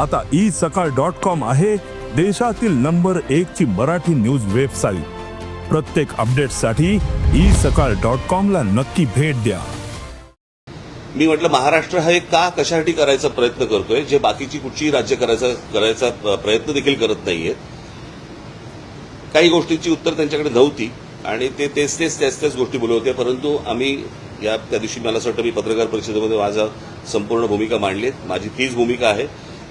आता ई सकाळ dot com आहे देशातील नंबर एक ची मराठी न्यूज वेबसाईट. प्रत्येक अपडेटसाठी ई सकाळ डॉट कॉम ला नक्की भेट द्या. मी म्हटलं महाराष्ट्र हा एक का कशासाठी करायचा प्रयत्न करतोय? जे बाकीची कुठचीही राज्य करायचा करायचा प्रयत्न देखील करत नाहीये काही गोष्टींची उत्तर त्यांच्याकडे नव्हती आणि ते तेच तेच त्याच त्याच गोष्टी बोलत होते. परंतु आम्ही या त्या दिवशी मला असं वाटतं मी पत्रकार परिषदेमध्ये माझा संपूर्ण भूमिका मांडली. माझी तीच भूमिका आहे.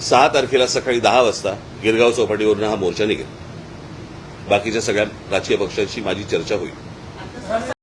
सहा तारखेला सकाळी दहा वाजता गिरगाव चौपाटीवरून हा मोर्चा निघेल. बाकीच्या सगळ्या राजकीय पक्षांशी माझी चर्चा होईल.